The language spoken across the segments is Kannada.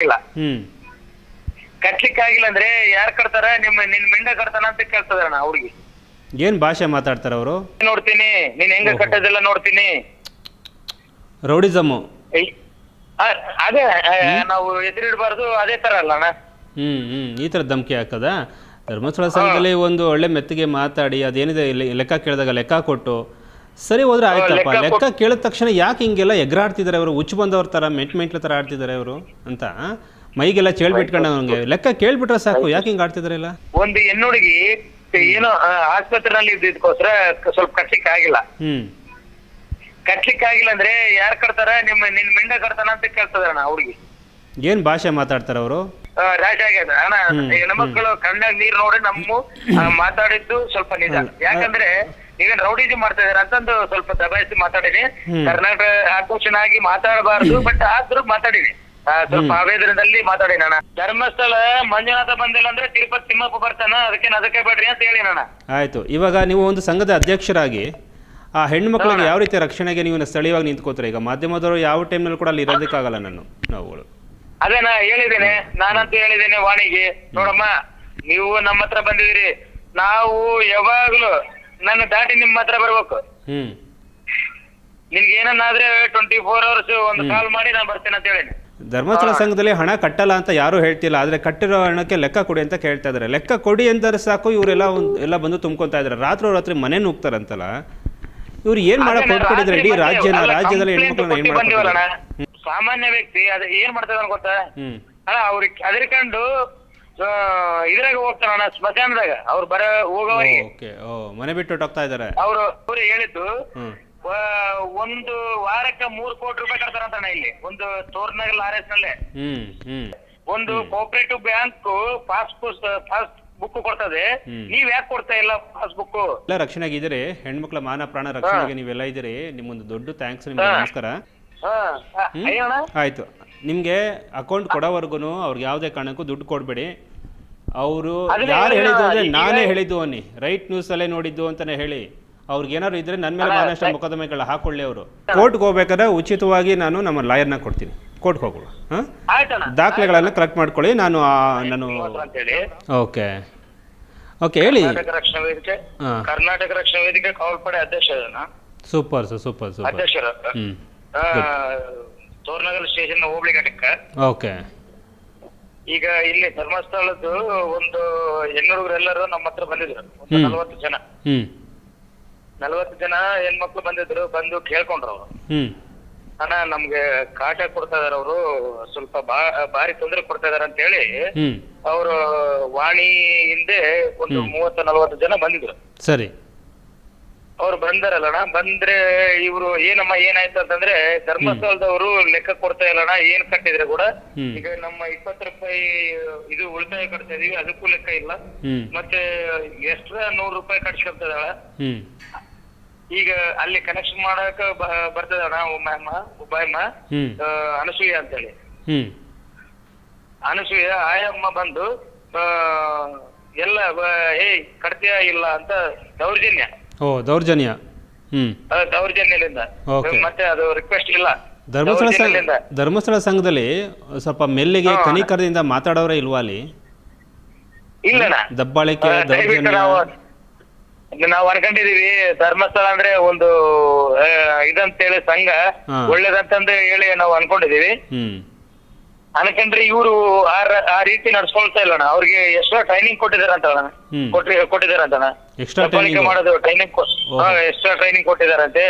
ಇಲ್ಲ. ಕಟ್ಲಿಕ್ಕೆ ಆಗಿಲ್ಲ ಅಂದ್ರೆ ಯಾರು ಕಟ್ತಾರ? ನಿಮ್ಮ ನಿನ್ ಮಿಂಡ ಕಟ್ತಾನ ಅಂತ ಕೇಳ್ತದಣ್ಣ ಅವ್ರಿಗೆ. ಏನ್ ಭಾಷೆ ಮಾತಾಡ್ತಾರೆ ಅವರು? ನೋಡ್ತೀನಿ ನೀನ್ ಹೆಂಗ ಕಟ್ಟೋದೆಲ್ಲ ನೋಡ್ತೀನಿ. ರೌಡಿಸಮು. ಏಯ್, ಆ, ಅದೇ ಆ, ನಾವು ಎದುರಿಡಬಾರ್ದು ಅದೇ ತರ ಅಲ್ಲ ಅಣ್ಣ. ಹ್ಮ್ ಹ್ಮ್ ಈ ಥರ ಧಮಕಿ ಹಾಕದ? ಧರ್ಮಸ್ಥಳ ಸಂಘದಲ್ಲಿ ಒಂದು ಒಳ್ಳೆ ಮೆತ್ತಿಗೆ ಮಾತಾಡಿ ಅದೇನಿದೆ ಲೆ- ಲೆಕ್ಕ ಕೇಳಿದಾಗ ಲೆಕ್ಕ ಕೊಟ್ಟು ಸರಿ ಹೋದ್ರೆ ಆಯ್ತಪ್ಪ. ಲೆಕ್ಕ ಕೇಳಿದ ತಕ್ಷಣ ಯಾಕೆ ಹಿಂಗೆಲ್ಲ ಎಗ್ರಾಡ್ತಿದ್ದಾರೆ ಅವರು ಹುಚ್ಚು ಬಂದವ್ರ ತರ ಮೆಂಟ್ ಮೆಂಟ್ಲ ತರ ಆಡ್ತಿದ್ದಾರೆ ಅವರು ಅಂತ? ಮೈಗೆಲ್ಲ ಚೇಳ್ಬಿಟ್ಕೊಂಡ ಅವ್ನಿಗೆ ಲೆಕ್ಕ ಕೇಳ್ಬಿಟ್ರೆ ಸಾಕು. ಯಾಕೆ ಹಿಂಗ್ ಆಡ್ತಿದ್ದಾರೆ ಇಲ್ಲ ಒಂದು ಹೆಣ್ಣುಡುಗಿ ಏನೋ ಆಸ್ಪತ್ರೆನಲ್ಲಿ ಇದ್ದಿದ್ಕೋಸ್ಕರ ಸ್ವಲ್ಪ ಕಟ್ಲಿಕ್ಕೆ ಆಗಿಲ್ಲ. ಹ್ಮ್. ಕಟ್ಲಿಕ್ಕೆ ಆಗಿಲ್ಲ ಅಂದ್ರೆ ಯಾರ್ ಕಟ್ತಾರ? ನಿಮ್ಮ ನಿನ್ ಮಿಂಡ ಕಟ್ತಾನ ಅಂತ ಕೇಳ್ತದಣ್ಣ ಹುಡುಗಿ. ಏನ್ ಭಾಷೆ ಮಾತಾಡ್ತಾರ ಅವರು? ರಾಜ ಆಗ್ಯದ ಅಣ್ಣ ಹೆಣ್ಮಕ್ಳು ಕಣ್ಣಾಗ ನೀರ್ ನೋಡಿ ನಮ್ಮ ಮಾತಾಡಿದ್ದು ಸ್ವಲ್ಪ ನಿಜ. ಯಾಕಂದ್ರೆ ನೀವೇನ್ ರೌಡಿಜಿ ಮಾಡ್ತಾ ಇದಾರೆ ಅಂತಂದು ಸ್ವಲ್ಪ ದಬಾಯಿಸಿ ಮಾತಾಡಿನಿ. ಕರ್ನಾಟಕ ಆಗಿ ಮಾತಾಡಬಾರದು ಬಟ್ ಆದ್ರೂ ಮಾತಾಡಿನಿ. ಸ್ವಲ್ಪ ಆವೇದನದಲ್ಲಿ ಮಾತಾಡಿನ ಧರ್ಮಸ್ಥಳ ಮಂಜುನಾಥ ಬಂದಿಲ್ಲ ಅಂದ್ರೆ ತಿರುಪತಿ ತಿಮ್ಮಪ್ಪ ಬರ್ತಾನ ಅದಕ್ಕೆ ಅದಕ್ಕೆ ಬೇಡ್ರಿ ಅಂತ ಹೇಳಿ ನಾನು ಆಯ್ತು. ಇವಾಗ ನೀವು ಒಂದು ಸಂಘದ ಅಧ್ಯಕ್ಷರಾಗಿ ಆ ಹೆಣ್ಮಕ್ಳಿಗೆ ಯಾವ ರೀತಿ ರಕ್ಷಣೆಗೆ ನೀವು ಸ್ಥಳೀಯವಾಗಿ ನಿಂತ್ಕೋತಾರೆ? ಈಗ ಮಾಧ್ಯಮದವರು ಯಾವ ಟೈಮ್ನಲ್ಲಿ ಕೂಡ ಅಲ್ಲಿ ಇರೋದಕ್ಕಾಗಲ್ಲ ನಾನು ನಾವುಗಳು. ಅದೇ ನಾ ಹೇಳಿದ್ದೇನೆ ನಾನಂತೂ ಹೇಳಿದ್ದೇನೆ ವಾಣಿಗೆ. ನೋಡಮ್ಮ ನೀವು ನಮ್ಮ ಹತ್ರ ಬಂದಿದ್ದೀರಿ. ನಾವು ಯಾವಾಗ್ಲೂ ನನ್ನ ದಾಟಿ ನಿಮ್ಮ ಹತ್ರ ಬರ್ಬೇಕು. ನಿನ್ಗೆ ಏನನ್ನಾದ್ರೆ ಟ್ವೆಂಟಿ ಫೋರ್ ಅವರ್ಸ್ ಒಂದು ಕಾಲ್ ಮಾಡಿ ನಾನು ಬರ್ತೇನೆ ಅಂತ ಹೇಳಿ ಧರ್ಮಸ್ಥಳ ಸಂಘದಲ್ಲಿ ಹಣ ಕಟ್ಟಲ್ಲ ಅಂತ ಯಾರು ಹೇಳ್ತಿಲ್ಲ ಆದ್ರೆ ಕಟ್ಟಿರೋ ಹಣಕ್ಕೆ ಲೆಕ್ಕ ಕೊಡಿ ಅಂತ ಕೇಳ್ತಾ ಇದ್ದಾರೆ ಲೆಕ್ಕ ಕೊಡಿ ಅಂದರೆ ಸಾಕು ಇವರೆಲ್ಲ ಒಂದು ಎಲ್ಲ ಬಂದು ತುಂಬ್ಕೊತಾ ಇದ್ದಾರೆ ರಾತ್ರಿ ರಾತ್ರಿ ಮನೆ ನುಗ್ತಾರಂತಲ್ಲ ಇವ್ರು ಏನ್ ಮಾಡಕ್ ಅದೇ ಹೊರಟ್ಬಿಟ್ಟಿದ್ರೆ ಇಡೀ ರಾಜ್ಯನ ರಾಜ್ಯದಲ್ಲಿ ಹೆಣ್ಮಕ್ಳನ್ನ ಏನು ಸಾಮಾನ್ಯ ವ್ಯಕ್ತಿ ಅದ ಏನ್ ಮಾಡ್ತಾರೆ ಗೊತ್ತಾ? ಹ್ಮ್. ಅವ್ರಿಗೆ ಅದರ್ಕೊಂಡು ಇದ್ರಾಗ ಹೋಗ್ತಾರಣ್ಣ ಸ್ಮಶಾನದಾಗ ಅವ್ರು ಬರ ಹೋಗೋವರಿಗೆ. ಓಕೆ ಓ ಮನೆ ಬಿಟ್ಟು ಹೋಗ್ತಾ ಇದ್ದಾರೆ. ಅವ್ರು ಅವ್ರು ಹೇಳಿದ್ದು ವ- ಒಂದು ವಾರಕ್ಕೆ ಮೂರ್ ಕೋಟಿ ರೂಪಾಯಿ ಕಟ್ತಾರಂತಣ್ಣ ಇಲ್ಲಿ ಒಂದು ತೋರ್ನಗರ್ ಆರ್ ಎಸ್ ನಲ್ಲೇ ಹ್ಞೂ ಒಂದು cooperative bank pass pass book ಕೊಡ್ತದೆ. ಹ್ಮ್. ನೀವ್ ಯಾಕೆ ಕೊಡ್ತಾ ಇಲ್ಲ ಪಾಸ್ ಬುಕ್ ಎಲ್ಲ ರಕ್ಷಣೆಗಿದ್ದೀರಿ ಹೆಣ್ಮಕ್ಳ ಮಾನ ಪ್ರಾಣ ರಕ್ಷಣೆಗೆ ನೀವೆಲ್ಲ ಇದ್ದೀರಿ ನಿಮ್ಮೊಂದು ದೊಡ್ಡ ಥ್ಯಾಂಕ್ಸ್ ನಿಮ್ಗೆ ನಮಸ್ಕಾರ. ಆಯ್ತು. ನಿಮ್ಗೆ ನಿಮಗೆ ಅಕೌಂಟ್ ಕೊಡೋವರೆಗೂ ಅವ್ರಿಗೆ ಯಾವುದೇ ಕಾರಣಕ್ಕೂ ದುಡ್ಡು ಕೊಡಬೇಡಿ. ಅವರು ಯಾರು ಹೇಳಿದ, ಹೇಳಿದ್ದು ಅಂದ್ರೆ ನಾನೇ ಹೇಳಿದ್ದು ಅನ್ನಿ. ರೈಟ್ ನ್ಯೂಸ್ ಅಲ್ಲೇ ನೋಡಿದ್ದು ಅಂತಾನೆ ಹೇಳಿ. ಅವ್ರಿಗೆ ಏನಾದ್ರು ಇದ್ರೆ ನನ್ನ ಮೇಲೆ ಮಾನಷ್ಟ ಮೊಕದ್ದಮೆಗಳ ಹಾಕೊಳ್ಳಿ ಅವರು. ಕೋರ್ಟ್ಗೆ ಹೋಗ್ಬೇಕಾದ್ರೆ ಉಚಿತವಾಗಿ ನಾನು ನಮ್ಮ ಲಾಯರ್ನ ಕೊಡ್ತೀನಿ. ಕೋರ್ಟ್ಗೆ ಹೋಗೋಣ ದಾಖಲೆಗಳನ್ನ ಕರೆಕ್ಟ್ ಮಾಡ್ಕೊಳ್ಳಿ ನಾನು ನಾನು ಓಕೆ. ಓಕೆ ಹೇಳಿ. ಕರ್ನಾಟಕ ರಕ್ಷಣಾ ವೇದಿಕೆ ಕರ್ನಾಟಕ ರಕ್ಷಣಾ ವೇದಿಕೆ ಕಾವಲ್ಪಡೆ ಅಧ್ಯಕ್ಷ ಸೂಪರ್ ಸರ್ ಸೂಪರ್ ಸೂಪರ್. ಅಧ್ಯಕ್ಷರ ತೋರ್ನಗರ್ ಸ್ಟೇಷನ್ ಹೋಬಳಿ ಘಟಕ. ಓಕೆ. ಈಗ ಇಲ್ಲಿ ಧರ್ಮಸ್ಥಳದ್ದು ಒಂದು ಹೆಣ್ಣುಡುಗರೆಲ್ಲರೂ ನಮ್ಮ ಹತ್ರ ಬಂದಿದ್ರು. ಒಂದು ಹ್ಮ್. ನಲವತ್ತು ಜನ. ನಲವತ್ತು ಜನ ಹೆಣ್ಮಕ್ಳು ಬಂದಿದ್ರು ಬಂದು ಕೇಳ್ಕೊಂಡ್ರು ಅವ್ರು. ಹ್ಮ್. ಅಣ್ಣ ನಮ್ಗೆ ಕಾಟ ಕೊಡ್ತಾ ಇದಾರೆ ಅವರು. ಸ್ವಲ್ಪ ಬಾ ಭಾರಿ ತೊಂದರೆ ಕೊಡ್ತಾ ಇದಾರೆ ಅಂತ ಹೇಳಿ ಅವರು ವಾಣಿ ಹಿಂದೆ ಒಂದು ಮೂವತ್ತು ನಲವತ್ತು ಜನ ಬಂದಿದ್ರು. ಸರಿ. ಅವ್ರು ಬಂದಾರಲ್ಲಣ್ಣ ಬಂದ್ರೆ ಇವ್ರು ಏನಮ್ಮ ಏನಾಯ್ತು ಅಂತಂದ್ರೆ ಧರ್ಮಸ್ಥಳದವರು ಲೆಕ್ಕ ಕೊಡ್ತಾ ಇಲ್ಲಣ್ಣ ಏನ್ ಕಟ್ಟಿದ್ರೆ ಕೂಡ. ಈಗ ನಮ್ಮ ಇಪ್ಪತ್ತು ರೂಪಾಯಿ ಇದು ಉಳಿತಾಯ ಕಟ್ತಾ ಇದೀವಿ ಅದಕ್ಕೂ ಲೆಕ್ಕ ಇಲ್ಲ. ಮತ್ತೆ ಎಷ್ಟ್ರ ನೂರ್ ರೂಪಾಯಿ ಕಟ್ಸ್ಕೊಳ್ತದಳ ಈಗ ಅಲ್ಲಿ ಕನೆಕ್ಷನ್ ಮಾಡಕ್ ಬ- ಬರ್ತದಣ್ಣ ಒಮ್ಮಮ್ಮ ಒಬ್ಬಮ್ಮ ಹ್ಞೂ ಆ, ಅನಸೂಯ ಅಂತೇಳಿ. ಅನಸೂಯ ಆಯಮ್ಮ ಬಂದು ಆ, ಎಲ್ಲ ಏಯ್ ಕಟ್ತೀಯ ಇಲ್ಲ ಅಂತ ದೌರ್ಜನ್ಯ. ಓ ದೌರ್ಜನ್ಯ. ಹ್ಮ್. ಆ, ದೌರ್ಜನ್ಯದಿಂದ. Okay. ಮತ್ತೆ ಅದು ರಿಕ್ವೆಸ್ಟ್ ಇಲ್ಲ. ಧರ್ಮಸ್ಥಳ ಸಂಘ ದೌರ್ಜನ್ಯದಿಂದ. ಧರ್ಮಸ್ಥಳ ಸಂಘದಲ್ಲಿ ಸ್ವಲ್ಪ ಮೆಲ್ಲಿಗೆ ಕನಿಕರದಿಂದ ಮಾತಾಡೋರೇ ಇಲ್ವಾ ಅಲ್ಲಿ? ಇಲ್ಲಣ್ಣ ದಬ್ಬಾಳಿಕೆ ಆ, ದಯವಿಟ್ಟು ದೌರ್ಜನ್ಯ. ನಾವು ನಾವು ಅನ್ಕೊಂಡಿದೀವಿ ಧರ್ಮಸ್ಥಳ ಅಂದ್ರೆ ಒಂದು ಆ, ಇದಂತೇಳಿ ಸಂಘ. ಹಾ. ಒಳ್ಳೇದಂತಂದು ಹೇಳಿ ನಾವು ಅನ್ಕೊಂಡಿದೀವಿ ಹ್ಞೂ ಅನ್ಕೊಂಡ್ರೆ ಇವರು ಆ ರೀತಿ ನಡ್ಸ್ಕೊಳ್ತಾ ಇಲ್ಲಣ್ಣ. ಅವ್ರಿಗೆ ಎಷ್ಟೋ ಟ್ರೈನಿಂಗ್ ಕೊಟ್ಟಿದಾರಂತ ಅಣ್ಣ ಹ್ಮ್. ಕೊಟ್ಟಿ ಕೊಟ್ಟಿದಾರಂತಣ್ಣ Extra ದಬ್ಬಾಳಿಕೆ training? ಮಾಡೋದು ಟ್ರೈನಿಂಗ್. ಎಕ್ಸ್ಟ್ರಾ ಟ್ರೈನಿಂಗ್ ಕೊಟ್ಟಿದಾರಂತೆ.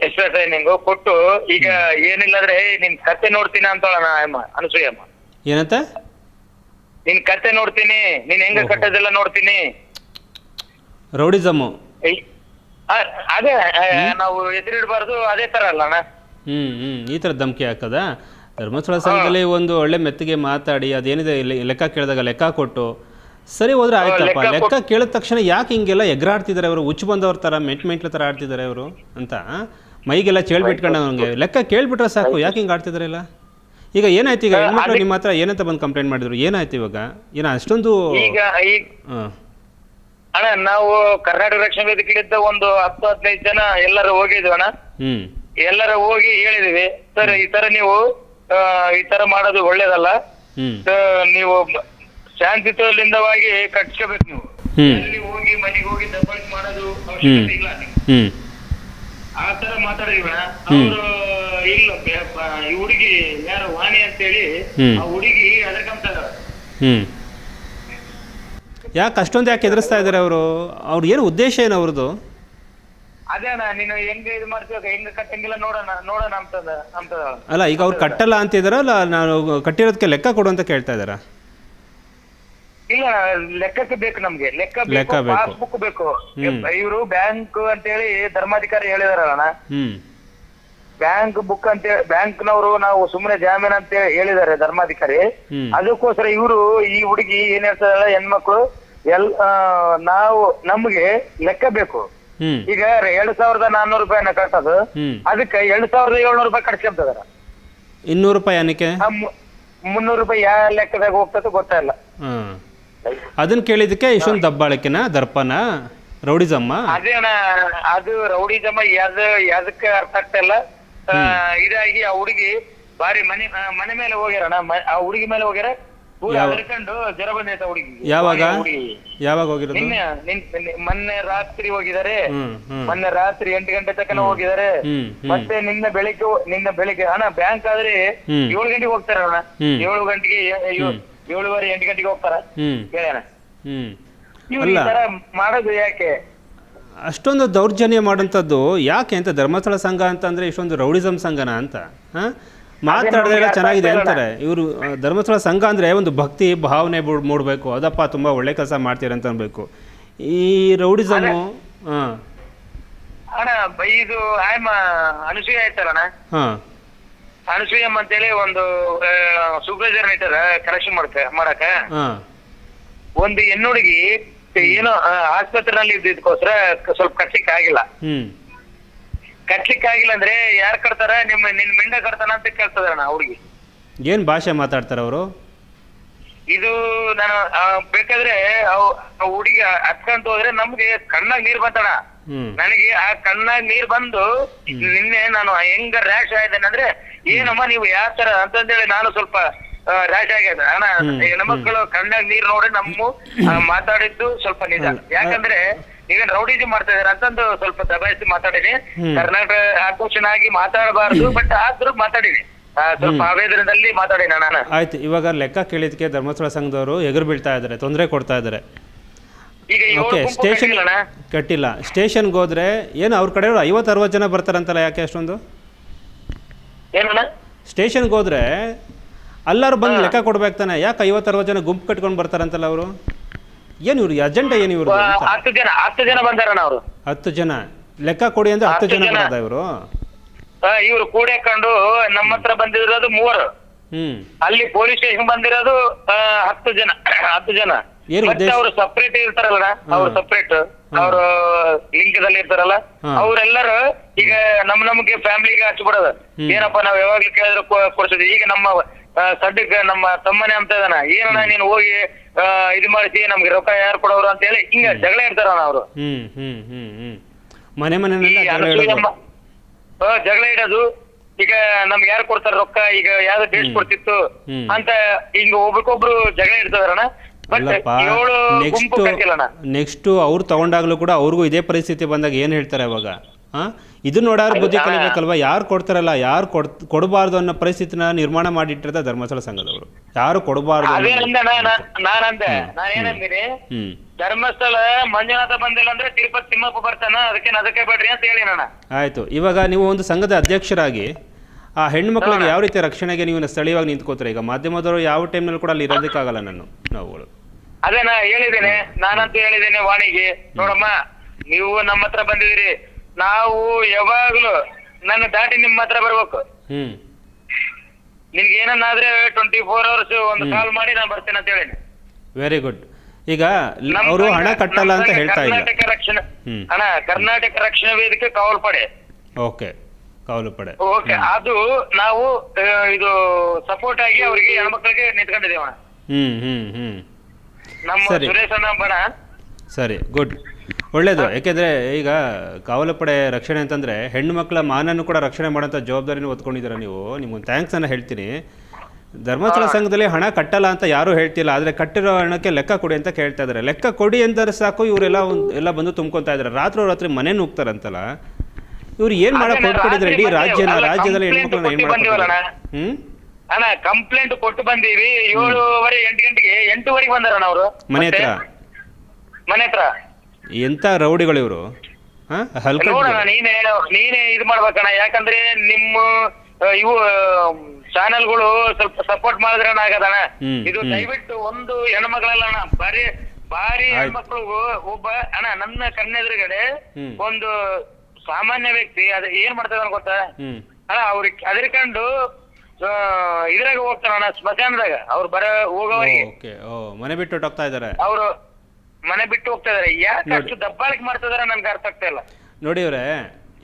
ಎಕ್ಸ್ಟ್ರಾ ಟ್ರೈನಿಂಗ್ ಕೊಟ್ಟು ಈಗ ಏನಿಲ್ಲ ಅಂದ್ರೆ "ಏಯ್, ನಿನ್ ಕತೆ ನೋಡ್ತೀನಿ ಅಂತಳಣ್ಣ ಅಮ್ಮ ಅನಸೂಯಮ್ಮ ಏನಂತ? ನಿನ್ ಕತೆ ನೋಡ್ತೀನಿ ನೀನ್ ಹೆಂಗ ಕಟ್ಟದೆಲ್ಲ ನೋಡ್ತೀನಿ. ರೌಡಿಸಮ್. ಅದೇ ನಾವು ಎದುರಿಡಬಾರ್ದು ಅದೇ ತರ ಅಲ್ಲ ಅಣ್ಣ ಹ್ಮ್. ಹ್ಞೂ ಈ ತರ ಧಮಕಿ ಹಾಕದ? ಧರ್ಮಸ್ಥಳ ಸಂಘದಲ್ಲಿ ಒಂದು ಒಳ್ಳೆ ಮೆತ್ತಿಗೆ ಮಾತಾಡಿ ಅದೇನಿದೆ ಲೆಕ್ಕ ಕೇಳಿದಾಗ ಲೆಕ್ಕ ಕೊಟ್ಟು ಸರಿ ಹೋದ್ರೆ ಆಯ್ತಪ್ಪ. ಲೆಕ್ಕ ಕೇಳಿದ ತಕ್ಷಣ ಯಾಕೆ ಹಿಂಗೆಲ್ಲ ಎಗ್ರಾಡ್ತಿದ್ದಾರೆ ಅವರು? ಹುಚ್ಚು ಬಂದವ್ರ ತರ ಮೆಂಟ್ ಮೆಂಟ್ಲ ತರ ಆಡ್ತಿದ್ದಾರೆ ಅವರು ಅಂತ ಮೈಗೆಲ್ಲ ಚೇಳ್ಬಿಟ್ಕೊಂಡು ಅವ್ನಿಗೆ. ಲೆಕ್ಕ ಕೇಳ್ಬಿಟ್ರೆ ಸಾಕು. ಯಾಕೆ ಹಿಂಗೆ ಆಡ್ತಿದ್ದಾರೆ ಇಲ್ಲ ಈಗ ಏನಾಯ್ತು ಈಗ ಹೆಣ್ಮಕ್ಳು ನಿಮ್ಮ ಹತ್ರ ಏನಂತ ಬಂದು ಕಂಪ್ಲೇಂಟ್ ಮಾಡಿದ್ರು? ಏನಾಯ್ತು ಇವಾಗ? ಏನ ಅಷ್ಟೊಂದು ಅಣ್ಣ ನಾವು ಕರ್ನಾಟಕ ರಕ್ಷಣಾ ವೇದಿಕೆಯಿಂದ ಒಂದು ಹತ್ತು ಹದಿನೈದು ಜನ ಎಲ್ಲರೂ ಹೋಗಿದ್ವಿ ಅಣ್ಣ ಎಲ್ಲರೂ ಹೋಗಿ ಹೇಳಿದೀವಿ ಸರ್ ಈ ತರ ನೀವು ಈ ತರ ಮಾಡೋದು ಒಳ್ಳೇದಲ್ಲ. ಹ್ಮ್. ನೀವು ಶಾಂತಿಯುತಲಿಂದವಾಗಿ ಕಟ್ಸ್ಕೋಬೇಕು ನೀವು. ಹ್ಮ್. ಹೋಗಿ ಮನೆಗೆ ಹೋಗಿ ದಬ್ಬಾಳಿಕೆ ಮಾಡೋದು ಅವಶ್ಯಕತೆ ಇಲ್ಲ ನೀವು ಹ್ಮ್. ಆ ತರ ಮಾತಾಡಿದ್ವಿ ಅವರು ಇಲ್ಲ ಬೆ- ಬ- ಈ ಹುಡುಗಿ ಯಾರು ವಾಣಿ ಅಂತೇಳಿ ಹ್ಮ್. ಆ ಹುಡುಗಿ ಅದಕ್ಕಂತಾರ ಹ್ಮ್. ಯಾಕೆ ಅಷ್ಟೊಂದು ಯಾಕೆ ಎದುರಿಸ್ತಾ ಇದ್ದಾರೆ ಅವರು? ಅವ್ರ ಏನು ಉದ್ದೇಶ ಏನು ಅವ್ರದ್ದು? ಅದೇ ಅಣ್ಣ ನೀನು ಹೆಂಗ್ ಇದು ಮಾಡ್ತೀವ ಹೆಂಗ್ ಕಟ್ಟಂಗಿಲ್ಲ ನೋಡೋಣ ನೋಡೋಣ ಅಂತದ ಅಂತದ. ಅಲ್ಲ ಈಗ ಅವ್ರು ಕಟ್ಟಲ್ಲ ಅಂತಿದಾರ ಅಲ್ಲ ನಾನು ಕಟ್ಟಿರೋದಕ್ಕೆ ಲೆಕ್ಕ ಕೊಡು ಅಂತ ಕೇಳ್ತಾ ಇದಾರ? ಇಲ್ಲ ಲೆಕ್ಕಕ್ಕೆ ಬೇಕು ನಮ್ಗೆ ಲೆಕ್ಕ ಲೆಕ್ಕ ಬೇಕು. ಬೇಕು. ಪಾಸ್ಬುಕ್ ಬೇಕು. ಹ್ಮ್. ಇವರು ಬ್ಯಾಂಕ್ ಅಂತೇಳಿ ಧರ್ಮಾಧಿಕಾರಿ ಹೇಳಿದಾರಲ್ಲ ಹ್ಮ್. ಬ್ಯಾಂಕ್ ಬುಕ್ ಅಂತ ಬ್ಯಾಂಕ್ ನವರು ನಾವು ಸುಮ್ಮನೆ ಜಾಮೀನ್ ಅಂತ ಹೇಳಿದ್ದಾರೆ ಧರ್ಮಾಧಿಕಾರಿ. ಹ್ಮ್. ಅದಕ್ಕೋಸ್ಕರ ಇವರು ಈ ಹುಡುಗಿ ಏನ್ ಹೇಳ್ತಾರಲ್ಲ ಹೆಣ್ಮಕ್ಳು ಎಲ್ ಆ, ನಾವು ನಮ್ಗೆ ಲೆಕ್ಕ ಬೇಕು. ಈಗ ಎರಡ್ ಸಾವಿರದ ನಾನ್ನೂರು ರೂಪಾಯಿ ಕಟ್ಟೋದು ಅದಕ್ಕೆ ಎರಡ್ ಸಾವಿರದ ಏಳ್ನೂರು ರೂಪಾಯಿ ಕಟ್ಕೊಂತದಾರ ಇನ್ನೂರು ರೂಪಾಯಿ ಏನಕ್ಕೆ ಮುನ್ನೂರು ರೂಪಾಯಿ ಯಾವ ಲೆಕ್ಕದಾಗ ಹೋಗ್ತದೆ ಗೊತ್ತಾಯಿಲ್ಲ ಹಾಂ. ಅದನ್ನ ಕೇಳಿದಕ್ಕೆ ಇಷ್ಟೊಂದು ದಬ್ಬಾಳಿಕೆನ ದರ್ಪನ ರೌಡಿಸಮ್ಮ? ಅದೇನ ಅದು ರೌಡಿಜಮ್ಮ ಜಮ ಯಾವ್ದು ಯಾವ್ದಕ್ಕೆ ಅರ್ಥ ಆಗ್ತಾ ಇಲ್ಲ. ಇದಾಗಿ ಆ ಹುಡುಗಿ ಬಾರಿ ಮನೆ ಮನೆ ಮೇಲೆ ಹೋಗ್ಯಾರಣ ಆ ಹುಡುಗಿ ಮೇಲೆ ಹೋಗ್ಯಾರ. ಜ್ವರ ಬಂದೈತೆ ಆ ಹುಡುಗಿ. ಯಾವಾಗ? ಯಾವಾಗ ಹೋಗಿರೋದು? ನಿನ್ನೆ ನಿನ್- ಮೊನ್ನೆ ರಾತ್ರಿ ಹೋಗಿದ್ದಾರೆ. ಹ್ಮ್ ಹ್ಮ್. ಮೊನ್ನೆ ರಾತ್ರಿ ಎಂಟು ಗಂಟೆ ತನಕ ಹೋಗಿದ್ದಾರೆ. ಹ್ಮ್ ಹ್ಮ್. ಮತ್ತೆ ನಿನ್ನೆ ಬೆಳಿಗ್ಗೆ ಹೋ- ನಿನ್ನೆ ಬೆಳಿಗ್ಗೆ ಅಣ್ಣ ಬ್ಯಾಂಕ್ ಆದ್ರೆ ಹ್ಮ್. ಏಳು ಗಂಟೆಗೆ ಹೋಗ್ತಾರೆ ಅಣ್ಣ. ಹ್ಮ್. ಏಳು ಗಂಟೆಗೆ ಏ- ಏಳು- ಏಳುವರೆ ಎಂಟು ಗಂಟೆಗೆ ಹೋಗ್ತಾರ? ಹ್ಮ್. ಹ್ಮ್. ಇವ್ರು ಈ ಅಲ್ಲ. ತರ ಮಾಡೋದು ಯಾಕೆ? ಅಷ್ಟೊಂದು ದೌರ್ಜನ್ಯ ಮಾಡೋಂಥದ್ದು ಯಾಕೆ ಅಂತ ಧರ್ಮಸ್ಥಳ ಸಂಘ ಅಂತಂದ್ರೆ ಇಷ್ಟೊಂದು ರೌಡಿಸಮ್ ಸಂಘನ ಅಂತ ಹಾಂ? ಮಾತಾಡಿದ್ರೆ ಚೆನ್ನಾಗಿದೆ ಅಂತಾರೆ. ಇವರು ಧರ್ಮಸ್ಥಳ ಸಂಘ ಅಂದರೆ ಒಂದು ಭಕ್ತಿ ಭಾವನೆ ಮೂಡ್- ಮೂಡಬೇಕು. ಅದಪ್ಪ ತುಂಬ ಒಳ್ಳೆ ಕೆಲಸ ಮಾಡ್ತೀರ ಅಂತ ಅನ್ಬೇಕು. ಈ ರೌಡಿಸಮು ಹಾಂ ಅಣ್ಣ ಬೈ ಇದು ಆಯಮ್ಮ ಅನುಸೂಯ ಆಯ್ತಲ್ಲಣ್ಣ ಹಾಂ. ಅನುಸೂಯಮ್ ಅಂತೇಳಿ ಒಂದು ಸೂಪರ್ವೈಸರ್ ಇಟ್ಟಾರ ಕರೆಕ್ಷನ್ ಮಾಡಕ ಮಾಡಕ. ಹಾಂ. ಒಂದು ಹೆಣ್ಣುಡುಗಿ ಏನೋ ಆಸ್ಪತ್ರೆಯಲ್ಲಿ ಆಸ್ಪತ್ರೆನಲ್ಲಿ ಇದ್ದಿದ್ದಕ್ಕೋಸ್ಕರ ಸ್ವಲ್ಪ ಕಟ್ಲಿಕ್ಕೆ ಆಗಿಲ್ಲ. ಕಟ್ಲಿಕ್ಕೆ ಆಗಿಲ್ಲ ಅಂದ್ರೆ ಯಾರ್ ಕಟ್ತಾರ? ನಿಮ್ಮ ನಿನ್ ಮಿಂಡ ಕಟ್ತಾನ ಅಂತ ಕೇಳ್ತದಣ್ಣ ಹುಡುಗಿ. ಏನು ಭಾಷೆ ಮಾತಾಡ್ತಾರೆ ಅವರು? ಇದು ನಾನು ಆ, ಬೇಕಾದ್ರೆ ಅವ್- ಆ ಹುಡುಗಿ ಹತ್ಕೊಂತ ಹೋದ್ರೆ ನಮ್ಗೆ ಕಣ್ಣಾಗ್ ನೀರ್ ಬಂತಣ ನನಗೆ ಆ ಕಣ್ಣಾಗ್ ನೀರ್ ಬಂದು ನಿನ್ನೆ ನಾನು ಹೆಂಗ ರ್ಯಾಶ್ ಆಯ್ತೇನೆ ಅಂದ್ರೆ ಏನಮ್ಮ ನೀವು ಯಾವ ತರ ಅಂತಂದೇಳಿ ನಾನು ಸ್ವಲ್ಪ ರ್ಯಾಶ್ ಆಗ್ಯದ ಅಣ್ಣ ಹ್ಮ್, ಹೆಣ್ಮಕ್ಳು ಕಣ್ಣಾಗ್ ನೀರ್ ನೋಡಿ ನಮ್ಮ ಆ, ಮಾತಾಡಿದ್ದು ಸ್ವಲ್ಪ ನಿಜ. ಯಾಕಂದ್ರೆ ನೀವೇನ್ ರೌಡಿಜಿ ಮಾಡ್ತಾ ಇದೀರ ಅಂತಂದು ಸ್ವಲ್ಪ ದಬಾಯಿಸಿ ಮಾತಾಡಿದೆ ಕರ್ನಾಟಕ ಕರ್ನಾಟಕ ಆಗಿ ಮಾತಾಡಬಾರ್ದು ಬಟ್ ಆದ್ರೂ ಮಾತಾಡಿದೆ ಮಾತಾಡಿನ ಆಯ್ತು ಇವಾಗ ಲೆಕ್ಕ ಕೇಳಿದ್ಕೆ ಧರ್ಮಸ್ಥಳ ಸಂಘದವರು ಎಗರು ಬೀಳ್ತಾ ಇದ್ದಾರೆ ತೊಂದರೆ ಕೊಡ್ತಾ ಇದ್ದಾರೆ. ಏಳು ಓಕೆ ಸ್ಟೇಷನ್ ಕಟ್ಟಿಲ್ಲ. ಸ್ಟೇಷನ್ಗೆ ಹೋದ್ರೆ ಏನು ಅವ್ರ ಕಡೆ ಐವತ್ತು ಅರವತ್ತು ಜನ ಬರ್ತಾರಂತಲ್ಲ ಯಾಕೆ ಅಷ್ಟೊಂದು? ಸ್ಟೇಷನ್ಗೆ ಹೋದ್ರೆ ಎಲ್ಲರೂ ಬಂದು ಲೆಕ್ಕ ಕೊಡ್ಬೇಕು ತಾನೆ ಯಾಕೆ ಐವತ್ತು ಅರವತ್ತು ಜನ ಗುಂಪು ಕಟ್ಕೊಂಡು ಬರ್ತಾರಂತಲ್ಲ ಅವರು? ಏನು ಇವರು ಅಜೆಂಡಾ ಏನು ಇವರು ಹತ್ತು ಜನ ಹತ್ತು ಜನ ಅವರು. ಹತ್ತು ಜನ? ಲೆಕ್ಕ ಕೊಡಿ ಅಂದ್ರೆ ಹತ್ತು ಜನ ಬಂದ ಇವರು? ಇವರು ಇವ್ರು ಕೂಡಕೊಂಡು ನಮ್ಮ ಹತ್ರ ಬಂದಿರೋದು ಮೂವರು. ಅಲ್ಲಿ ಪೊಲೀಸ್ ಸ್ಟೇಷನ್ ಬಂದಿರೋದು ಹತ್ತು ಜನ ಹತ್ತು ಜನ. ಮತ್ತೆ? ಅವರು ಸಪ್ರೇಟ್ ಇರ್ತಾರಲ್ಲ ಅವ್ರು ಸಪ್ರೇಟ್ ಅವರು ಲಿಂಕದಲ್ಲಿ ಇರ್ತಾರಲ್ಲ ಅವ್ರೆಲ್ಲರು ಈಗ ನಮ್ ನಮ್ಗೆ ಫ್ಯಾಮಿಲಿಗೆ ಹಚ್ಬಿಡೋದು ಏನಪ್ಪಾ ನಾವ್ ಯಾವಾಗ್ಲೂ ಕೇಳಿದ್ರು ಕೊಡ್ಸಿದ್ವಿ. ಈಗ ನಮ್ಮ ಸಡ್ಡಕ್ಕೆ ನಮ್ಮ ತಮ್ಮನೆ ಅಂತ ಇದಾನ. ಏನಣ್ಣ ನೀನು ಹೋಗಿ ಇದು ಮಾಡಿಸಿ ನಮ್ಗೆ ರೊಕ್ಕ ಯಾರು ಕೊಡೋರು ಅಂತ ಹೇಳಿ ಹಿಂಗ ಜಗಳ ಇಡ್ತಾರಣ್ಣ ಅವರು. ಹ್ಮ್ ಹ್ಮ್ ಹ್ಮ್ ಹ್ಮ್. ಮನೆ ಮನೆನೆಲ್ಲ ಜಗಳ ಇಡೋದು. ಜಗಳ ಇಡೋದು. ಈಗ ನಮ್ಗೆ ಯಾರು ಕೊಡ್ತಾರ ರೊಕ್ಕ? ಈಗ ಯಾವ್ದು ಡೇಟ್. ಕೊಡ್ತಿತ್ತು. ಹ್ಮ್. ಅಂತ ಹಿಂಗ ಒಬ್ರಿಗೊಬ್ರು ಜಗಳ ಇಡ್ತದಾರಣ ಬಟ್ ಅಲ್ಲಪ್ಪ ಏಳು ನೆಕ್ಸ್ಟ್ ಕಟ್ಟಿಲ್ಲಣ್ಣ. ನೆಕ್ಸ್ಟ್ ಅವ್ರು ತಗೊಂಡಾಗ್ಲೂ ಕೂಡ ಅವ್ರಿಗೂ ಇದೇ ಪರಿಸ್ಥಿತಿ ಬಂದಾಗ ಏನು ಹೇಳ್ತಾರೆ ಅವಾಗ ಹಾ? ಇದು ನೋಡಾರು ಬುದ್ಧಿ ಕಲಿಬೇಕಲ್ವಾ? ಯಾರು ಕೊಡ್ತಾರಲ್ಲ ಯಾರು ಕೊಡ್ ಕೊಡಬಾರ್ದು ಅನ್ನೋ ಪರಿಸ್ಥಿತಿನ ನಿರ್ಮಾಣ ಮಾಡಿಟ್ಟಿರ್ತಾರೆ ಧರ್ಮಸ್ಥಳ ಸಂಘದವರು. ಯಾರು ಕೊಡಬಾರ್ದು ನಾನಂದೆ. ಧರ್ಮಸ್ಥಳ ಮಂಜುನಾಥ ಬಂದಿಲ್ಲ ಅಂದ್ರೆ ತಿರುಪತಿ ತಿಮ್ಮಪ್ಪ ಬರ್ತಾನ? ಅದಕ್ಕೆ ಅದಕ್ಕೆ ಬೇಡ್ರಿ ಅಂತ ಹೇಳಿ ನಾನು. ಆಯ್ತು. ಇವಾಗ ನೀವು ಒಂದು ಸಂಘದ ಅಧ್ಯಕ್ಷರಾಗಿ ಆ ಹೆಣ್ಮಕ್ಳಿಗೆ ಯಾವ ರೀತಿ ರಕ್ಷಣೆಗೆ ನೀವು ಸ್ಥಳೀಯವಾಗಿ ನಿಂತ್ಕೋತಾರೆ? ಈಗ ಮಾಧ್ಯಮದವರು ಯಾವ ಟೈಮ್ನಲ್ಲಿ ಕೂಡ ಅಲ್ಲಿ ಇರೋದಕ್ಕಾಗಲ್ಲ ನಾನು ನಾವುಗಳು. ಅದೇ ನಾ ಹೇಳಿದ್ದೇನೆ. ನಾನಂತೂ ಹೇಳಿದ್ದೇನೆ ವಾಣಿಗೆ. ನೋಡಮ್ಮ ನೀವು ನಮ್ಮ ಹತ್ರ ಬಂದಿದ್ದೀರಿ. ನಾವು ಯಾವಾಗ್ಲೂ ನನ್ನ ದಾಟಿ ನಿಮ್ಮ ಹತ್ರ ಬರ್ಬೇಕು. ಹ್ಮ್. ನಿನ್ಗೆ ಏನನ್ನಾದ್ರೆ ಟ್ವೆಂಟಿ ಫೋರ್ ಅವರ್ಸ್ ಒಂದು ಕಾಲ್ ಮಾಡಿ ನಾನು ಬರ್ತೇನೆ ಅಂತ ಹೇಳಿ ವೆರಿ ಗುಡ್ ಈಗ ಅವರು ಸಂಘ- ಹಣ ಕಟ್ಟಲ್ಲ ಅಂತ ಸಂಘ ಹೇಳ್ತಾ ಇಲ್ಲ. ಕರ್ನಾಟಕ ರಕ್ಷಣಾ ಹ್ಮ್. ಅಣ್ಣ ಕರ್ನಾಟಕ ರಕ್ಷಣಾ ವೇದಿಕೆ ಕಾವಲು ಪಡೆ. ಓಕೆ. ಕಾವಲು ಪಡೆ. ಓಕೆ ಅದು ನಾವು ಆ, ಇದು ಸಪೋರ್ಟ್ ಆಗಿ ಅವರಿಗೆ ಹೆಣ್ಮಕ್ಳಿಗೆ ನಿಂತ್ಕೊಂಡಿದ್ದೇವೆ ಅಣ್ಣ. ಹ್ಮ್ ಹ್ಮ್ ಹ್ಮ್. ನಮ್ಮ ಸರಿ. ಸುರೇಶ್ ಅಣ್ಣ ಬಣ ಸರಿ ಗುಡ್. ಒಳ್ಳೇದು. ಯಾಕೆಂದರೆ ಈಗ ಕಾವಲು ಪಡೆ ರಕ್ಷಣೆ ಅಂತಂದರೆ ಹೆಣ್ಣು ಮಕ್ಕಳ ಮಾನನ್ನು ಕೂಡ ರಕ್ಷಣೆ ಮಾಡೋಂಥ ಜವಾಬ್ದಾರಿನ ಒತ್ಕೊಂಡಿದ್ದೀರ ನೀವು. ನಿಮ್ಗೊಂದು ಥ್ಯಾಂಕ್ಸ್ ಅನ್ನ ಹೇಳ್ತೀನಿ. ಧರ್ಮಸ್ಥಳ ಸಂಘದಲ್ಲಿ ಹಣ ಕಟ್ಟಲ್ಲ ಅಂತ ಯಾರೂ ಹೇಳ್ತಿಲ್ಲ. ಆದರೆ ಕಟ್ಟಿರೋ ಹಣಕ್ಕೆ ಲೆಕ್ಕ ಕೊಡಿ ಅಂತ ಕೇಳ್ತಾ ಇದ್ದಾರೆ ಲೆಕ್ಕ ಕೊಡಿ ಅಂದರೆ ಸಾಕು ಇವರೆಲ್ಲ ಒಂದು ಎಲ್ಲ ಬಂದು ತುಂಬ್ಕೊತಾ ಇದ್ದಾರೆ ರಾತ್ರಿ ರಾತ್ರಿ ಮನೆ ನುಗ್ತಾರಂತಲ್ಲ ಇವ್ರು ಏನು ಮಾಡಕ್ಕೆ ಹೊರಟ್ಬಿಟ್ಟಿದ್ದಾರೆ ಇಡೀ ರಾಜ್ಯನ ರಾಜ್ಯದಲ್ಲಿ ಹ್ಮ್ ಹೆಣ್ಮಕ್ಳನ್ನ ಏನು ಹ್ಞೂ ಅಣ್ಣ? ಕಂಪ್ಲೇಂಟ್ ಕೊಟ್ಟು ಬಂದೀವಿ. ಏಳುವರೆ ಎಂಟು ಗಂಟೆಗೆ ಎಂಟೂವರೆಗೆ ಬಂದಾರಣ್ಣ ಅವರು. ಮನೆ ಹತ್ರ? ಮನೆ ಹತ್ರ. ಎಂಥ ರೌಡಿಗಳು ಇವರು? ನೋಡೋಣ ನೀನೇ ನೀನೇ ಇದು ಮಾಡ್ಬೇಕಣ್ಣ. ಯಾಕಂದ್ರೆ ನಿಮ್ಮ ಆ, ಇವು ಚಾನೆಲ್ಗಳು ಸ್ವಲ್ಪ ಸಪೋರ್ಟ್ ಮಾಡಿದ್ರೆ ಆಗದಣ್ಣ? ಹ್ಮ್, ಇದು ಹ್ಮ್. ದಯವಿಟ್ಟು ಒಂದು ಹೆಣ್ಮಕ್ಳಲ್ಲ ಅಣ್ಣ ಬಾರಿ ಬಾರಿ ಆಯ್ತು. ಹೆಣ್ಮಕ್ಳು ಒಬ್ಬ ಅಣ್ಣ ನನ್ನ ಕಣ್ಣೆದುರುಗಡೆ ಹ್ಮ್. ಒಂದು ಸಾಮಾನ್ಯ ವ್ಯಕ್ತಿ ಅದ ಏನ್ ಮಾಡ್ತದ ಗೊತ್ತಾ? ಹ್ಞೂ ಅಣ್ಣ ಅವ್ರಿಗೆ ಅದರ್ಕೊಂಡು ಕಂಡು ಇದ್ರಾಗ ಹೋಗ್ತಾರಣ್ಣ ಸ್ಮಶಾನದಾಗ. ಅವ್ರು ಬರ ಹೋಗೋವರಿಗೆ. ಓಕೆ. ಓ ಮನೆ ಬಿಟ್ಟು ಹೋಗ್ತಾ ಇದ್ದಾರೆ. ಅವರು ಮನೆ ಬಿಟ್ಟು ಹೋಗ್ತಾ ಇದಾರೆ. ಯಾಕೆ ಅಷ್ಟು ದಬ್ಬಾಳಿಕೆ ಮಾಡ್ತಾ ಇದಾರೆ ನನ್ಗೆ ಅರ್ಥ ಆಗ್ತಾ ಇಲ್ಲ. ನೋಡಿ ಇವ್ರೆ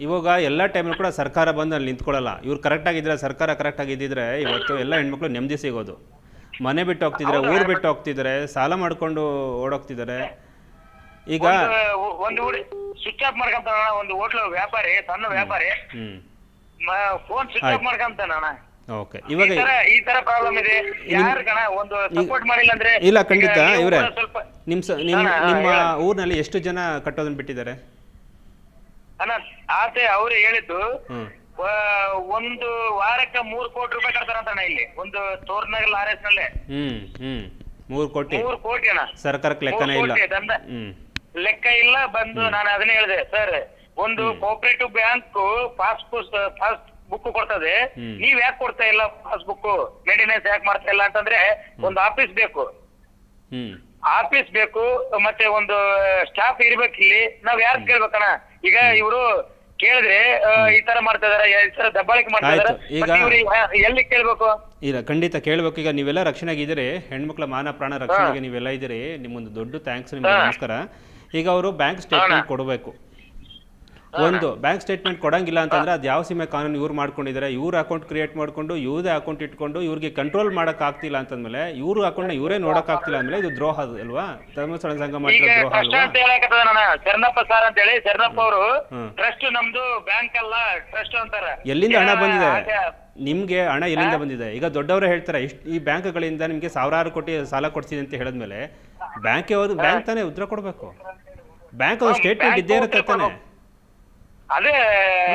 ಇವಾಗ ಎಲ್ಲ ಟೈಮ್ ಕೂಡ ಸರ್ಕಾರ ಬಂದು ಅಲ್ಲಿ ನಿಂತ್ಕೊಳ್ಳಲ್ಲ. ಇವ್ರು ಆಗಿದ್ರೆ ಸರ್ಕಾರ ಕರೆಕ್ಟ್ ಆಗಿದ್ದಿದ್ರೆ ಇವತ್ತು ಎಲ್ಲ ಹೆಣ್ಮಕ್ಳು ನೆಮ್ಮದಿ ಸಿಗೋದು. ಮನೆ ಬಿಟ್ಟು ಹೋಗ್ತಿದ್ರೆ ಊರು ಬಿಟ್ಟು ಹೋಗ್ತಿದ್ರೆ ಸಾಲ ಮಾಡ್ಕೊಂಡು ಓಡೋಗ್ತಿದ್ದಾರೆ. ಈಗ ಒಂದು ಒಂದು ಊರಿ ಸ್ವಿಚ್ ಆಫ್ ಮಾಡ್ಕೊಂತ ಒಂದು ಹೋಟ್ಲ್ ವ್ಯಾಪಾರಿ ಸಣ್ಣ ವ್ಯಾಪಾರಿ. ಹ್ಮ್. ಫೋನ್ ಸ್ವಿಚ್ ಆಫ್ ಮಾಡ್ಕೊಂತಾನ ಅಣ್ಣ ಓಕೆ ಈ ಇವಾಗ ತರ ಈ ತರ ಪ್ರಾಬ್ಲಮ್ ಇದೆ. ಯಾರು ಕಣ ಒಂದು ಸಪೋರ್ಟ್ ಮಾಡಿಲ್ಲ ಅಂದ್ರೆ ಇಲ್ಲ ಖಂಡಿತ ಇವರೇ. ಸ್ವಲ್ಪ ನಿಮ್ಮ ಸ ನಿಮ್ಮ ನಿಮ್ಮ ಊರಿನಲ್ಲಿ ಎಷ್ಟು ಜನ ಕಟ್ಟೋದನ್ನ ಬಿಟ್ಟಿದ್ದಾರೆ? ಅಣ್ಣ ಆಸೆ ಅವ್ರು ಹೇಳಿದ್ದು ಒಂದು ವಾರಕ್ಕೆ ಮೂರ್ ಕೋಟಿ ರೂಪಾಯಿ ಕಟ್ತಾರಂತಣ್ಣ ಇಲ್ಲಿ. ಒಂದು ತೋರ್ನಗಲ್ ಆರ್ ನಲ್ಲೇ. ಹ್ಮ್ ಹ್ಮ್. ಮೂರು ಕೋಟಿ. ಮೂರ್ ಕೋಟಿ ಅಣ್ಣ. ಸರ್ಕಾರಕ್ಕೆ ಲೆಕ್ಕನೇ ಮೂರ್ ಇಲ್ಲ. ಕೋಟಿ ದಂಡ ಹ್ಞೂ ಲೆಕ್ಕ ಇಲ್ಲ ಬಂದು ನಾನು ಅದನ್ನೇ ಹೇಳಿದೆ ಸರ್ ಒಂದು cooperative bank fast pass book ಕೊಡ್ತದೆ. ನೀವ್ ಯಾಕೆ ಕೊಡ್ತಾ ಇಲ್ಲ ಪಾಸ್ ಬುಕ್ ಮೇಂಟೆನೆನ್ಸ್ ಯಾಕೆ ಮಾಡ್ತಾ ಇಲ್ಲ ಅಂತಂದ್ರೆ ಒಂದು ಆಫೀಸ್ ಬೇಕು. ಆಫೀಸ್ ಬೇಕು ಮತ್ತೆ ಒಂದು ಸ್ಟಾಫ್ ಇರ್ಬೇಕು ಇಲ್ಲಿ. ನಾವ್ ಯಾರು ಕೇಳ್ಬೇಕಣ? ಈಗ ಇವರು ಕೇಳಿದ್ರೆ ಈ ತರ ಮಾಡ್ತಾ ಇದಾರೆ ಈ ತರ ದಬ್ಬಾಳಿಕೆ ಮಾಡ್ತಾ ಇದಾರೆ. ಎಲ್ಲಿ ಕೇಳ್ಬೇಕು? ಇಲ್ಲ ಖಂಡಿತ ಕೇಳಬೇಕು. ಈಗ ನೀವೆಲ್ಲ ರಕ್ಷಣೆಗಿದ್ದೀರಿ. ಹೆಣ್ಮಕ್ಳ ಮಾನ ಪ್ರಾಣ ರಕ್ಷಣೆಗೆ ನೀವೆಲ್ಲ ಇದ್ದೀರಿ. ನಿಮ್ಮೊಂದು ದೊಡ್ಡ ಥ್ಯಾಂಕ್ಸ್ ನಿಮ್ಗೆ ನಮಸ್ಕಾರ. ಈಗ ಅವರು ಬ್ಯಾಂಕ್ ಸ್ಟೇಟ್ಮೆಂಟ್ ಕೊಡಬೇಕು. ಒಂದು ಬ್ಯಾಂಕ್ ಸ್ಟೇಟ್ಮೆಂಟ್ ಕೊಡಂಗಿಲ್ಲ ಅಂತಂದ್ರೆ ಅದು ಯಾವ ಸೀಮೆ ಕಾನೂನು ಇವ್ರು ಮಾಡ್ಕೊಂಡಿದ್ದಾರೆ ಇವ್ರ ಅಕೌಂಟ್ ಕ್ರಿಯೇಟ್ ಮಾಡ್ಕೊಂಡು ಇವ್ರದೇ ಅಕೌಂಟ್ ಇಟ್ಕೊಂಡು ಇವ್ರಿಗೆ ಕಂಟ್ರೋಲ್ ಮಾಡಕ್ ಆಗ್ತಿಲ್ಲ ಅಂತಂದ್ಮೇಲೆ ಇವ್ರ ಅಕೌಂಟ್ನ ಇವರೇ ನೋಡಕ್ ಆಗ್ತಿಲ್ಲ ಅಂದ್ಮೇಲೆ ಇದು ದ್ರೋಹ ಅಲ್ವಾ? ಧರ್ಮಸ್ಥಳ ಸಂಘ ಮಾಡಿರೋ ದ್ರೋಹ ಅಲ್ವಾ? ಶರಣಪ್ಪ ಸರ್ ಅಂತ ಹೇಳಿ ಶರಣಪ್ಪ ಅವರು ಟ್ರಸ್ಟ್ ನಮ್ದು ಬ್ಯಾಂಕ್ ಅಲ್ಲ ಟ್ರಸ್ಟ್ ಅಂತಾರೆ. ಎಲ್ಲಿಂದ ಹಣ ಬಂದಿದೆ? ನಿಮ್ಗೆ ಹಣ ಎಲ್ಲಿಂದ ಬಂದಿದೆ? ಈಗ ದೊಡ್ಡವರು ಹೇಳ್ತಾರೆ ಇಷ್ಟು ಈ ಬ್ಯಾಂಕ್ಗಳಿಂದ ನಿಮಗೆ ಸಾವಿರಾರು ಕೋಟಿ ಸಾಲ ಕೊಡ್ತೀನಿ ಅಂತ ಹೇಳಿದ್ಮೇಲೆ ಬ್ಯಾಂಕ್ ಯಾವ್ದು ಬ್ಯಾಂಕ್ ತಾನೇ ಉತ್ತರ ಕೊಡಬೇಕು? ಬ್ಯಾಂಕ್ ಸ್ಟೇಟ್ಮೆಂಟ್ ಇದ್ದೇ ಇರುತ್ತೆ ತಾನೆ? ಅದೇ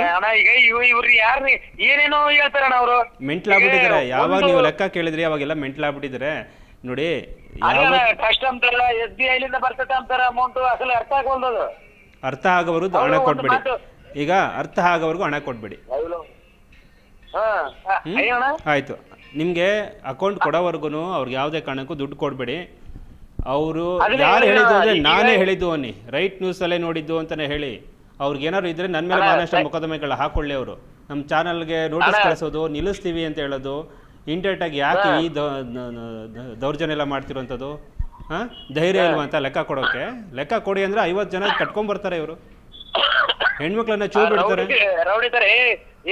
ಅಣ್ಣ ಈಗ ಇವ್ ಇವ್ರು ಯಾರು ಏನೇನೋ ಹೇಳ್ತಾರಣ್ಣ ಅವರು? ಮೆಂಟ್ಲಾಗ್ಬಿಟ್ಟಿದ್ದಾರೆ ಯಾವಾಗ ನೀವು ಲೆಕ್ಕ ಕೇಳಿದ್ರಿ ಅವಾಗೆಲ್ಲ ಮೆಂಟ್ಲಾಗ್ಬಿಟ್ಟಿದ್ದಾರೆ ನೋಡಿ ಕಷ್ಟ ಅಂತಾರ ಎಸ್ ಬಿ ಐಲಿಂದ ಬರ್ತದೆ ಅಂತಾರ ಅಮೌಂಟ್ ಅಸಲು ಅರ್ಥ ಆಗೋಲ್ದದು ಅರ್ಥ ಆಗೋವರೆಗೂ ಹಣ ಮಾತು- ಈಗ ಅರ್ಥ ಆಗೋವರೆಗೂ ಹಣ ಅಯ್ಯೋಣ ಆಯ್ತು. ನಿಮ್ಗೆ ಅಕೌಂಟ್ ಕೊಡೋವರೆಗೂ ಅವ್ರಿಗೆ ಯಾವುದೇ ಕಾರಣಕ್ಕೂ ದುಡ್ಡು ಕೊಡ್ಬೇಡಿ. ಅವರು ಯಾರು ಹೇಳಿದ್ದು ಅಂದ್ರೆ ನಾನೇ ಹೇಳಿದ್ದು ಅನ್ನಿ. ರೈಟ್ ನ್ಯೂಸಲ್ಲೇ ನೋಡಿದ್ದು ಅಂತಾನೆ ಹೇಳಿ. ಅವ್ರಿಗೆ ಏನಾದ್ರು ಇದ್ರೆ ನನ್ನ ಮೇಲೆ ಬಹಳಷ್ಟು ಮೊಕದ್ದಮೆಗಳು ಹಾಕೊಳ್ಳಿ ಅವರು. ನಮ್ಮ ಚಾನಲ್ಗೆ ನೋಟಿಸ್ ಕಳಿಸೋದು ನಿಲ್ಲಿಸ್ತೀವಿ ಅಂತ ಹೇಳೋದು ಇಂಟರ್ನೆಟ್ ಆಗಿ ಯಾಕೆ ಈ ದೌರ್ಜನ್ಯ ಎಲ್ಲ ಮಾಡ್ತಿರೋಂಥದ್ದು? ಹಾಂ? ಧೈರ್ಯ ಇಲ್ವಾ ಅಂತ ಲೆಕ್ಕ ಕೊಡೋಕೆ? ಲೆಕ್ಕ ಕೊಡಿ ಅಂದ್ರೆ ಐವತ್ತು ಜನ ಕಟ್ಕೊಂಡ್ಬರ್ತಾರೆ ಇವರು. ಹೆಣ್ಮಕ್ಳನ್ನ ಚೂ ಬಿಡ್ತಾರೆ. ರೌಡಿ ತರ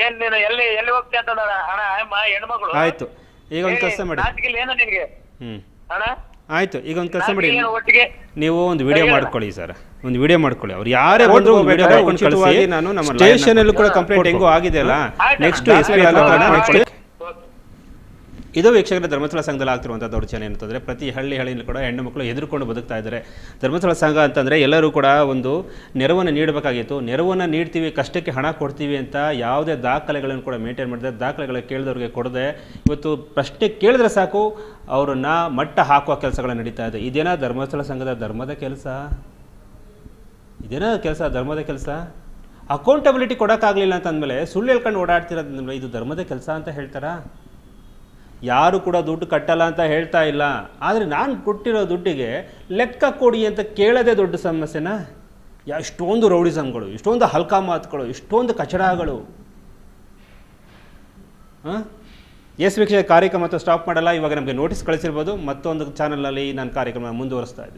ಏನ್ ನೀನು ಎಲ್ಲಿ ಎಲ್ಲಿ ಹೋಗ್ತೀಯ ಅಂತ ಅಣ್ಣ ಅಮ್ಮ ಹೆಣ್ಮಗಳು ಆಯ್ತು. ಈಗ ಒಂದು ಕೆಲಸ ಮಾಡಿ. ಹ್ಮ್. ಅಣ್ಣ? ಆಯ್ತು ಈಗ ಒಂದು ಕೆಲಸ ಮಾಡಿ. ಒಟ್ಟಿಗೆ ನೀವು ಒಂದು ವಿಡಿಯೋ ಮಾಡ್ಕೊಳ್ಳಿ ಸರ್. ಒಂದು ವಿಡಿಯೋ ಮಾಡ್ಕೊಳ್ಳಿ. ಅವ್ರು ಯಾರೇ ಬಂದರೂ ವಿಡಿಯೋ ಮಾಡ್ಕೊಂಡು ಕಳಿಸಿ. ನಾನು ನಮ್ಮ ಸ್ಟೇಷನ್ ಅಲ್ಲೂ ಕೂಡ ಕಂಪ್ಲೇಂಟ್ ಹೆಂಗೂ ಆಗಿದೆ ಅಲ್ಲ. Next S P next. ಇದು ವೀಕ್ಷಕರ ಧರ್ಮಸ್ಥಳ ಸಂಘದಲ್ಲಿ ಆಗ್ತಿರುವಂಥ ದೌರ್ಜನ್ಯ ಅಂತಂದರೆ ಪ್ರತಿ ಹಳ್ಳಿ ಹಳ್ಳಿಯಲ್ಲಿ ಕೂಡ ಹೆಣ್ಣು ಮಕ್ಕಳು ಎದುರುಕೊಂಡು ಬದುಕ್ತಾ ಇದ್ದಾರೆ. ಧರ್ಮಸ್ಥಳ ಸಂಘ ಅಂತಂದರೆ ಎಲ್ಲರೂ ಕೂಡ ಒಂದು ನೆರವನ್ನು ನೀಡಬೇಕಾಗಿತ್ತು. ನೆರವನ್ನು ನೀಡ್ತೀವಿ, ಕಷ್ಟಕ್ಕೆ ಹಣ ಕೊಡ್ತೀವಿ ಅಂತ ಯಾವುದೇ ದಾಖಲೆಗಳನ್ನು ಕೂಡ ಮೇಂಟೈನ್ ಮಾಡಿದೆ. ದಾಖಲೆಗಳು ಕೇಳಿದವ್ರಿಗೆ ಕೊಡದೆ ಇವತ್ತು ಪ್ರಶ್ನೆ ಕೇಳಿದ್ರೆ ಸಾಕು, ಅವರನ್ನು ಮಟ್ಟ ಹಾಕುವ ಕೆಲಸಗಳು ನಡೀತಾ ಇದೆ. ಇದೇನಾ ಧರ್ಮಸ್ಥಳ ಸಂಘದ ಧರ್ಮದ ಕೆಲಸ? ಇದೇನಾ ಕೆಲಸ, ಧರ್ಮದ ಕೆಲಸ? ಅಕೌಂಟಬಿಲಿಟಿ ಕೊಡೋಕ್ಕಾಗಲಿಲ್ಲ ಅಂತಂದಮೇಲೆ ಸುಳ್ಳು ಹೇಳ್ಕೊಂಡು ಓಡಾಡ್ತಿರೋದ್ಮೇಲೆ ಇದು ಧರ್ಮದ ಕೆಲಸ ಅಂತ ಹೇಳ್ತಾರಾ? ಯಾರು ಕೂಡ ದುಡ್ಡು ಕಟ್ಟಲ್ಲ ಅಂತ ಹೇಳ್ತಾ ಇಲ್ಲ. ಆದರೆ ನಾನು ಕೊಟ್ಟಿರೋ ದುಡ್ಡಿಗೆ ಲೆಕ್ಕ ಕೊಡಿ ಅಂತ ಕೇಳೋದೇ ದೊಡ್ಡ ಸಮಸ್ಯೆನಾ? ಎಷ್ಟೊಂದು ರೌಡಿಸಮ್ಗಳು ಇಷ್ಟೊಂದು ಹಲ್ಕಾ ಮಾತುಗಳು, ಇಷ್ಟೊಂದು ಕಚಡಗಳು. ಹಾಂ? ಎಸ್ ವೀಕ್ಷಕ ಕಾರ್ಯಕ್ರಮ ಸ್ಟಾಪ್ ಮಾಡಲ್ಲ. ಇವಾಗ ನಮಗೆ ನೋಟಿಸ್ ಕಳಿಸಿರ್ಬೋದು. ಮತ್ತೊಂದು ಚಾನಲಲ್ಲಿ ನಾನು ಕಾರ್ಯಕ್ರಮ ಮುಂದುವರಿಸ್ತಾ ಇದ್ದೀನಿ.